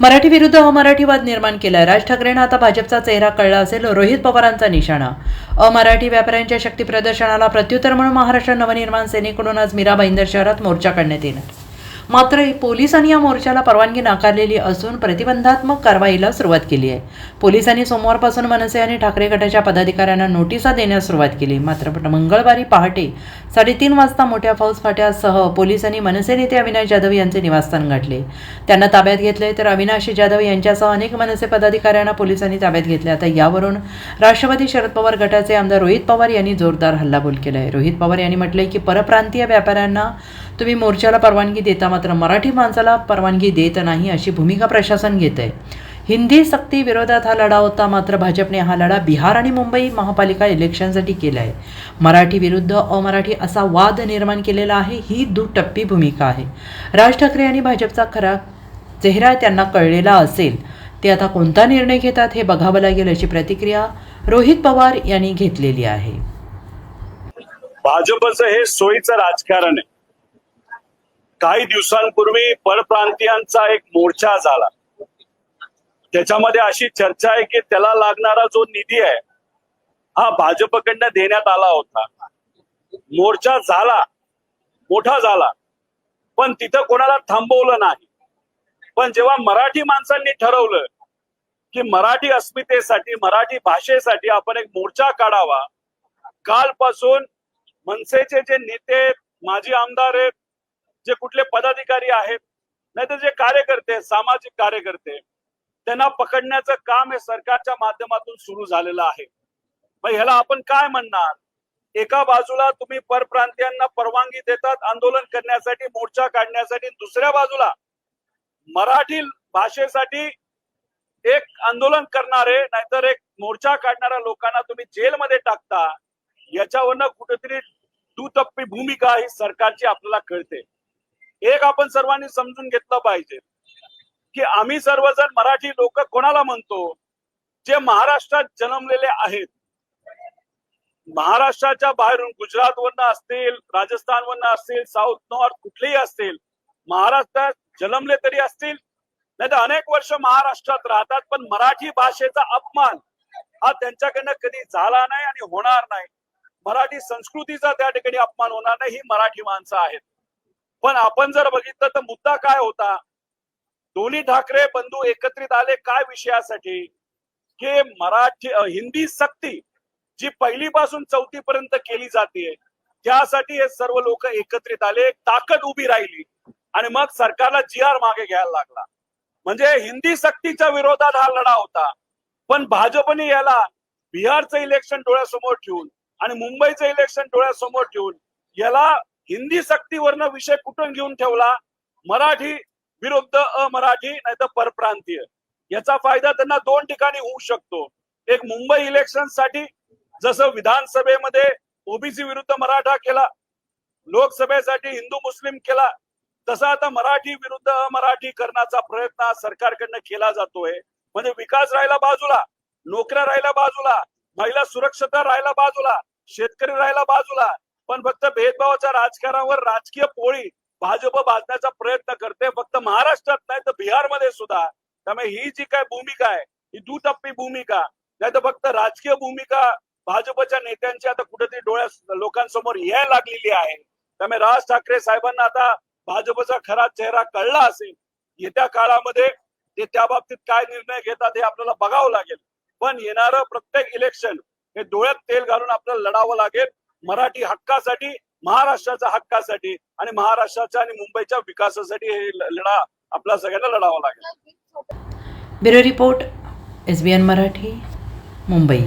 मराठी विरुद्ध अमराठीवाद निर्माण केलाय. राज ठाकरेंना आता भाजपचा चेहरा कळला असेल रोहित पवारांचा निशाणा. अमराठी व्यापाऱ्यांच्या शक्ती प्रदर्शनाला प्रत्युत्तर म्हणून महाराष्ट्र नवनिर्माण सेनेकडून आज मीरा भाईंदर शहरात मोर्चा काढण्यात येणार. मात्र पोलिसांनी या मोर्चाला परवानगी नाकारलेली असून प्रतिबंधात्मक कारवाईला सुरुवात केली आहे. पोलिसांनी सोमवारपासून मनसे आणि ठाकरे गटाच्या पदाधिकाऱ्यांना नोटिसा देण्यास सुरुवात केली. मात्र मंगळवारी पहाटे साडेतीन वाजता मोठ्या फौजफाट्यासह पोलिसांनी मनसे नेते अविनाश जाधव यांचे निवासस्थान गाठले. त्यांना ताब्यात घेतले तर अविनाश जाधव यांच्यासह अनेक मनसे पदाधिकाऱ्यांना पोलिसांनी ताब्यात घेतले. आता यावरून राष्ट्रवादी शरद पवार गटाचे आमदार रोहित पवार यांनी जोरदार हल्लाबोल केला आहे रोहित पवार यांनी म्हटले की परप्रांतीय व्यापाऱ्यांना तुम्ही मोर्चाला परवानगी देता मात्र मराठी माणसाला परवानगी देत नाही अशी भूमिका प्रशासन घेत आहे हिंदी सक्ती विरोधात हा लढा होता मात्र भाजपने हा लढा बिहार आणि मुंबई महापालिका इलेक्शनसाठी केला आहे मराठी विरुद्ध अमराठी असा वाद निर्माण केलेला आहे ही दुटप्पी भूमिका आहे. राज ठाकरे आणि भाजपचा खरा चेहरा त्यांना कळलेला असेल. ते आता कोणता निर्णय घेतात हे बघावं लागेल अशी प्रतिक्रिया रोहित पवार यांनी घेतलेली आहे. भाजपचं हे सोयीचं राजकारण आहे. काही दिवसांपूर्वी परप्रांतीयांचा एक मोर्चा झाला. त्याच्यामध्ये अशी चर्चा आहे की त्याला लागणारा जो निधी आहे हा भाजपकडनं देण्यात आला होता. मोर्चा झाला मोठा झाला पण तिथं कोणाला थांबवलं नाही. पण जेव्हा मराठी माणसांनी ठरवलं की मराठी अस्मितेसाठी मराठी भाषेसाठी आपण एक मोर्चा काढावा कालपासून मनसेचे जे नेते माजी आमदार आहेत जे कुठले पदाधिकारी आहेत नाहीतर जे कार्यकर्ते सामाजिक कार्यकर्ते त्यांना पकडण्याचं काम हे सरकारच्या माध्यमातून सुरू झालेलं आहे. मग ह्याला आपण काय म्हणणार? एका बाजूला तुम्ही परप्रांतीयांना परवानगी देतात आंदोलन करण्यासाठी मोर्चा काढण्यासाठी दुसऱ्या बाजूला मराठी भाषेसाठी एक आंदोलन करणारे नाहीतर एक मोर्चा काढणाऱ्या लोकांना तुम्ही जेलमध्ये टाकता याच्यावरनं कुठेतरी दुतप्पी भूमिका ही सरकारची आपल्याला कळते. एक आपण सर्वांनी समजून घेतलं पाहिजे की आम्ही सर्वजण मराठी लोक कोणाला म्हणतो? जे महाराष्ट्रात जन्मलेले आहेत. महाराष्ट्राच्या बाहेरून गुजरात वरनं असतील राजस्थान वरनं असतील साऊथ नॉर्थ कुठलेही असतील महाराष्ट्रात जन्मले तरी असतील. नाही तर अनेक वर्ष महाराष्ट्रात राहतात पण मराठी भाषेचा अपमान हा त्यांच्याकडनं कधी झाला नाही आणि होणार नाही. मराठी संस्कृतीचा त्या ठिकाणी अपमान होणार नाही ही मराठी माणसं आहेत. पण आपण जर बघितलं तर मुद्दा काय होता? दोन्ही ठाकरे बंधू एकत्रित आले काय विषयासाठी? की मराठी हिंदी सक्ती जी पहिलीपासून चौथी पर्यंत केली जाते त्यासाठी हे सर्व लोक एकत्रित आले ताकद उभी राहिली आणि मग सरकारला जी आर मागे घ्यायला लागला. म्हणजे हिंदी सक्तीच्या विरोधात हा लढा होता. पण भाजपने याला बिहारचं इलेक्शन डोळ्यासमोर ठेवून आणि मुंबईचं इलेक्शन डोळ्यासमोर ठेवून याला हिंदी सक्तीवरनं विषय कुठून घेऊन ठेवला? मराठी विरुद्ध अमराठी नाही तर परप्रांतीय. याचा फायदा त्यांना दोन ठिकाणी होऊ शकतो. एक मुंबई इलेक्शनसाठी जसं विधानसभेमध्ये ओबीसी विरुद्ध मराठा केला लोकसभेसाठी हिंदू मुस्लिम केला तसा आता मराठी विरुद्ध अमराठी करण्याचा प्रयत्न सरकारकडनं केला जातोय. म्हणजे विकास राहिला बाजूला नोकऱ्या राहिला बाजूला महिला सुरक्षता राहिला बाजूला शेतकरी राहिला बाजूला पण फक्त भेदभावाच्या राजकारणावर राजकीय पोळी भाजप बांधण्याचा प्रयत्न करते. फक्त महाराष्ट्रात नाही तर बिहारमध्ये सुद्धा. त्यामुळे ही जी काय भूमिका आहे ही दुटप्पी भूमिका नाही तर फक्त राजकीय भूमिका भाजपच्या नेत्यांची आता कुठेतरी डोळ्या लोकांसमोर यायला लागलेली आहे. त्यामुळे राज ठाकरे साहेबांना आता भाजपचा खरा चेहरा कळला असेल येत्या काळामध्ये ते त्या बाबतीत काय निर्णय घेतात हे आपल्याला बघावं लागेल. पण येणारं प्रत्येक इलेक्शन हे डोळ्यात तेल घालून आपल्याला लढावं लागेल. मराठी हक्कासाठी महाराष्ट्राच्या हक्कासाठी आणि महाराष्ट्राच्या आणि मुंबईच्या विकासासाठी हे लढा आपल्या सगळ्यांना लढावा लागेल. Bureau report S B N Marathi Mumbai.